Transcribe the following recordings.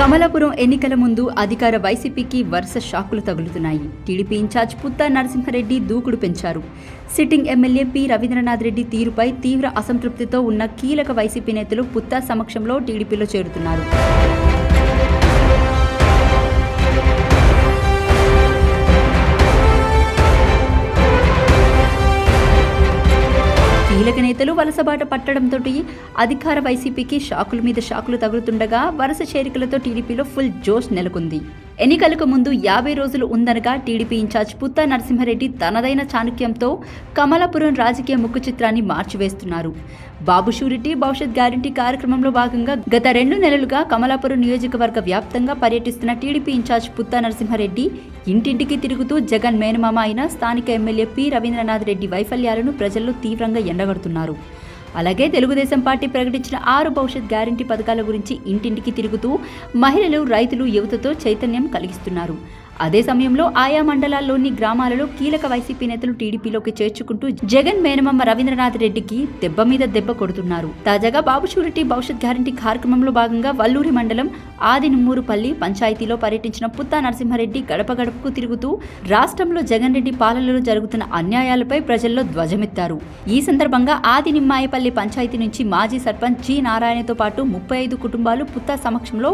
కమలాపురం ఎన్నికల ముందు అధికార వైసీపీకి వరుస షాకులు తగులుతున్నాయి. టీడీపీ ఇన్ఛార్జ్ పుత్తా నరసింహారెడ్డి దూకుడు పెంచారు. Sitting MLA P Ravindranath Reddy తీరుపై తీవ్ర అసంతృప్తితో ఉన్న కీలక వైసీపీ నేతలు పుత్తా సమక్షంలో టీడీపీలో చేరుతున్నారు. కీలక నేతలు వలసబాట పట్టడంతో అధికార వైసీపీకి షాకుల మీద షాకులు తగులుతుండగా వరుస చేరికలతో టీడీపీలో ఫుల్ జోష్ నెలకొంది. ఎన్నికలకు ముందు యాభై రోజులు ఉందనగా టీడీపీ ఇన్ఛార్జ్ పుత్తా నరసింహారెడ్డి తనదైన చాణక్యంతో కమలాపురం రాజకీయ ముఖ చిత్రాన్ని మార్చివేస్తున్నారు. బాబు షూరిటీ భవిష్యత్ గ్యారంటీ కార్యక్రమంలో భాగంగా గత రెండు నెలలుగా కమలాపురం నియోజకవర్గ వ్యాప్తంగా పర్యటిస్తున్న టీడీపీ ఇన్ఛార్జ్ పుత్తా నరసింహారెడ్డి ఇంటింటికి తిరుగుతూ జగన్ మేనమామ అయిన స్థానిక ఎమ్మెల్యే పి రవీంద్రనాథ్ రెడ్డి వైఫల్యాలను ప్రజల్లో తీవ్రంగా ఎండగడుతున్నారు. అలాగే తెలుగుదేశం పార్టీ ప్రకటించిన ఆరు భవిష్యత్ గ్యారంటీ పథకాల గురించి ఇంటింటికి తిరుగుతూ మహిళలు రైతులు యువతతో చైతన్యం కలిగిస్తున్నారు. అదే సమయంలో ఆయా మండలాల్లోని గ్రామాలలో కీలక వైసీపీ నేతలు టీడీపీలోకి చేర్చుకుంటూ జగన్ మేనమమ్మ రవీంద్రనాథ్ రెడ్డికి దెబ్బ మీద దెబ్బ కొడుతున్నారు. తాజాగా బాబు షూరిటీ భవిష్యత్ గ్యారంటీ కార్యక్రమంలో భాగంగా వల్లూరి మండలం ఆది నుమ్మూరుపల్లి పంచాయతీలో పర్యటించిన పుత్తా నరసింహారెడ్డి గడప గడపకు తిరుగుతూ రాష్ట్రంలో జగన్ రెడ్డి పాలనలో జరుగుతున్న అన్యాయాలపై ప్రజల్లో ధ్వజమెత్తారు. ఈ సందర్భంగా ఆది నిమ్మాయపల్లి పంచాయతీ నుంచి మాజీ సర్పంచ్ జి నారాయణతో పాటు ముప్పై ఐదు కుటుంబాలు పుత్తా సమక్షంలో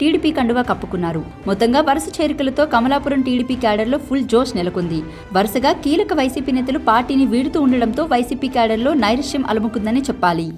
టీడీపీ కండువా కప్పుకున్నారు. మొత్తంగా వరుస చేరికలతో కమలాపురం టీడీపీ క్యాడర్లో ఫుల్ జోష్ నెలకొంది. వరుసగా కీలక వైసీపీ నేతలు పార్టీని వీడుతూ ఉండడంతో వైసీపీ క్యాడర్లో నైరుష్యం అలముకుందని చెప్పాలి.